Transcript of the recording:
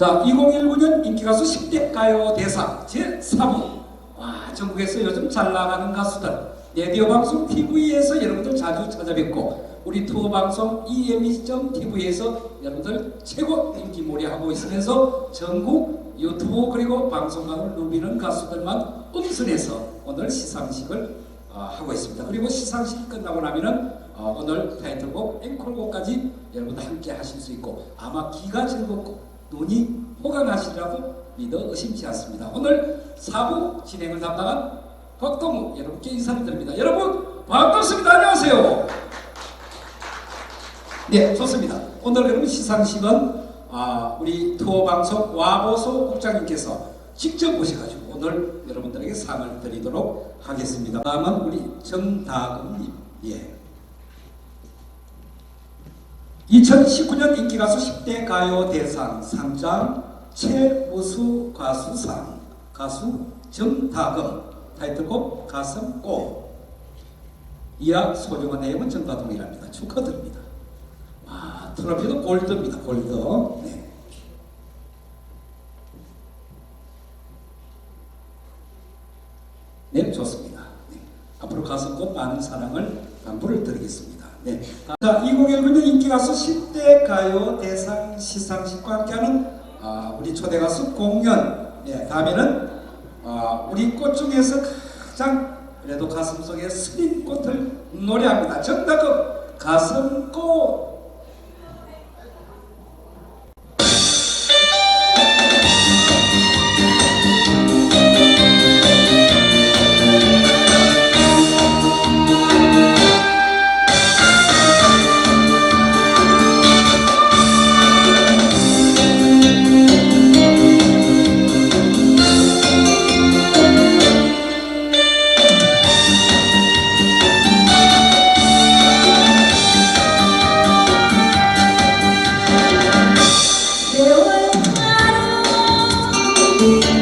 자, 2019년 인기가수 10대 가요 대상 제3부. 와, 전국에서 요즘 잘 나가는 가수들. 라디오 방송 TV에서 여러분들 자주 찾아뵙고 우리 투어 방송 EME.TV에서 여러분들 최고 인기 몰이하고 있으면서 전국 유튜브 그리고 방송국을 누비는 가수들만 음선해서 오늘 시상식을 어, 하고 있습니다. 그리고 시상식이 끝나고 나면은 어, 오늘 타이틀곡 앵콜곡까지 여러분들 함께 하실 수 있고 아마 귀가 즐겁고 눈이 호강하시리라고 믿어 의심치 않습니다. 오늘 4부 진행을 담당한 박동우 여러분께 인사를 드립니다. 여러분 반갑습니다. 안녕하세요. 네, 좋습니다. 오늘 그러면 시상식은 아, 우리 투어 방송 와보소 국장님께서 직접 오셔가지고 오늘 여러분들에게 상을 드리도록 하겠습니다. 다음은 우리 정다금님. 예. 2019년 인기가수 10대 가요 대상 상장 최우수 가수상 가수 정다금 타이틀곡 가슴꽃 이하 소중한 내용은 정가동이랍니다. 축하드립니다. 와 트로피도 골드입니다. 골드. 네. 네, 좋습니다. 네. 앞으로 가슴꽃 많은 사랑을 당부를 드리겠습니다. 네. 자, 2019년 인기가수 10대 가요 대상 시상식과 함께하는 아, 우리 초대 가수 공연. 네, 다음에는 아, 우리 꽃 중에서 가장 그래도 가슴 속에 스린 꽃을 노래합니다. 정답은 가슴꽃. 하